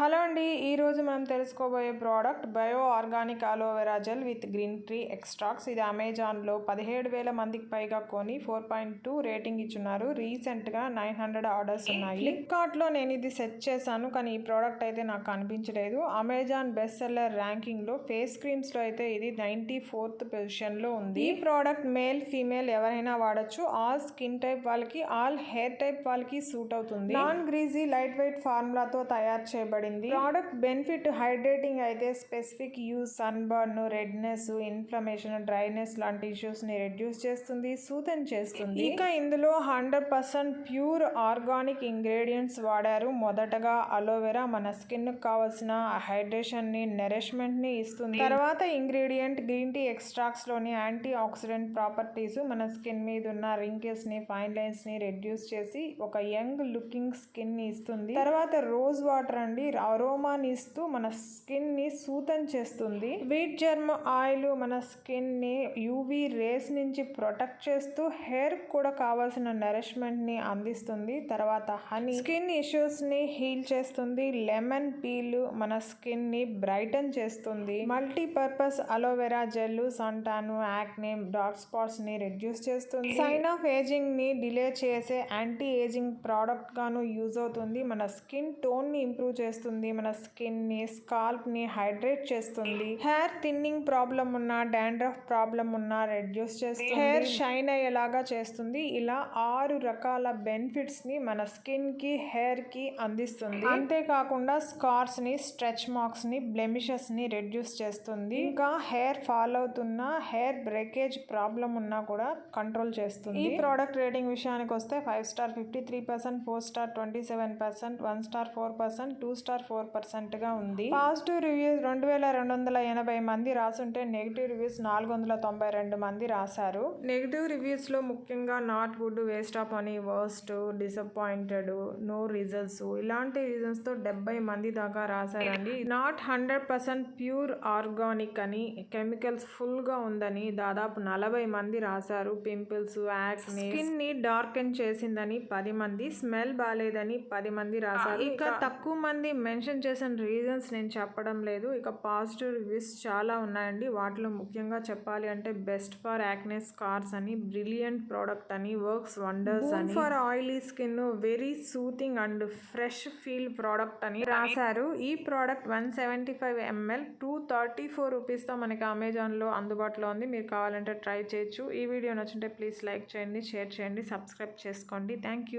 Hello అండి ఈరోజు మనం తెలుసుకోబోయే product bio organic aloe vera gel with green tree extracts. ఇది అమెజాన్లో పదిహేడు వేల మందికి పైగా కొని ఫోర్ పాయింట్ టూ రేటింగ్ ఇచ్చున్నారు. రీసెంట్గా నైన్ హండ్రెడ్ ఆర్డర్స్ ఉన్నాయి. ఫ్లిప్కార్ట్లో నేను ఇది సెట్ చేశాను కానీ ఈ ప్రోడక్ట్ అయితే నాకు కనిపించలేదు. అమెజాన్ బెస్ట్ సెల్లర్ ర్యాంకింగ్లో ఫేస్ క్రీమ్స్లో అయితే ఇది నైంటీ ఫోర్త్ పొజిషన్లో ఉంది. ఈ ప్రోడక్ట్ మేల్ ఫీమేల్ ఎవరైనా వాడచ్చు. ఆల్ స్కిన్ టైప్ వాళ్ళకి ఆల్ హెయిర్ టైప్ వాళ్ళకి సూట్ అవుతుంది. నాన్ గ్రీజీ లైట్ వెయిట్ ఫార్ములాతో తయారు చేయబడి చేయబడింది ప్రోడక్ట్ బెనిఫిట్ హైడ్రేటింగ్ అయితే specific use sunburn redness inflammation dryness లాంటి ఇష్యూస్ని రెడ్యూస్ చేస్తుంది సూతన్ చేస్తుంది. ఇక ఇందులో hundred percent pure organic ingredients వాడారు. మొదటగా అలోవెరా మన స్కిన్ కావాల్సిన హైడ్రేషన్ని నరిష్మెంట్ని ఇస్తుంది. తర్వాత ఇంగ్రీడియంట్ గ్రీన్ టీ ఎక్స్ట్రాక్ట్స్లోని యాంటీ ఆక్సిడెంట్ ప్రాపర్టీస్ మన స్కిన్ మీద ఉన్న రింకిల్స్ని ఫైన్ లైన్స్ని రెడ్యూస్ చేసి ఒక యంగ్ లుకింగ్ స్కిన్ని ఇస్తుంది. తర్వాత రోజ్ వాటర్ అండి. అరోమాని ఇస్తూ మన స్కిన్ని సూతం చేస్తుంది. వీట్ జర్మ్ ఆయిల్ మన స్కిన్ని యూవీ రేస్ నుంచి ప్రొటెక్ట్ చేస్తూ హెయిర్ కూడా కావాల్సిన నరిష్మెంట్ని అందిస్తుంది. తర్వాత హనీ స్కిన్ ఇష్యూస్ని హీల్ చేస్తుంది. లెమన్ పీల్ మన స్కిన్ని బ్రైటన్ చేస్తుంది. మల్టీపర్పస్ అలోవెరా జెల్ సంటాను యాక్నే డార్క్ స్పాట్స్ని రెడ్యూస్ చేస్తుంది. సైన్ ఆఫ్ ఏజింగ్ని డిలే చేసే యాంటీ ఏజింగ్ ప్రోడక్ట్ గాను యూజ్ అవుతుంది. మన స్కిన్ టోన్ని ఇంప్రూవ్ చేస్తుంది. మన స్కిన్ని స్కాల్ప్ని హైడ్రేట్ చేస్తుంది. హెయిర్ థిన్నింగ్ ప్రాబ్లం ఉన్న డాండ్రఫ్ ప్రాబ్లం ఉన్న రెడ్యూస్ చేస్తుంది. హెయిర్ షైన్ అయ్యేలాగా చేస్తుంది. ఇలా ఆరు రకాల బెనిఫిట్స్ని మన స్కిన్కి హెయిర్కి అందిస్తుంది. అంతేకాకుండా స్కార్స్ని స్ట్రెచ్ మార్క్స్ని బ్లెమిషెస్ని రెడ్యూస్ చేస్తుంది. ఇంకా హెయిర్ ఫాల్ అవుతున్న హెయిర్ బ్రేకేజ్ ప్రాబ్లం ఉన్నా కూడా కంట్రోల్ చేస్తుంది. ఈ ప్రోడక్ట్ రేటింగ్ విషయానికి వస్తే five star fifty three percent four star twenty seven percent one star four percent two star four పర్సెంట్గా ఉంది. పాజిటివ్ రివ్యూస్ రెండు వేల రెండు వందల ఎనభై మంది రాసుంటే నెగిటివ్ రివ్యూస్ నాలుగు వందల తొంభై రెండు మంది రాశారు. నెగిటివ్ రివ్యూస్లో ముఖ్యంగా నాట్ గుడ్ వేస్ట్ ఆఫ్ అని వర్స్ట్ డిసప్పాయింటెడ్ నో రిజల్ట్స్ ఇలాంటి రీజన్స్తో డెబ్బై మంది దాకా రాశారండి. Not hundred percent pure organic అని కెమికల్స్ ఫుల్గా ఉందని దాదాపు నలభై మంది రాశారు. పింపుల్స్ యాక్నే స్కిన్ని డార్కెన్ చేసిందని పది మంది స్మెల్ బాగాలేదని పది మంది రాశారు. ఇక తక్కువ మంది మెన్షన్ చేసిన రీజన్స్ నేను చెప్పడం లేదు. ఇక పాజిటివ్ రివ్యూస్ చాలా ఉన్నాయండి. వాటిలో ముఖ్యంగా చెప్పాలి అంటే బెస్ట్ ఫర్ యాక్నే స్కార్స్ అని బ్రిలియంట్ ప్రోడక్ట్ అని వర్క్స్ వండర్స్ అని. For oily skin very soothing and fresh feel product అని రాశారు. ఈ product one seventy five ML two thirty four రూపీస్తో మనకి అమెజాన్లో అందుబాటులో ఉంది. మీరు కావాలంటే ట్రై చేయొచ్చు. ఈ వీడియో నచ్చుంటే ప్లీజ్ లైక్ చేయండి షేర్ చేయండి సబ్స్క్రైబ్ చేసుకోండి. Thank you.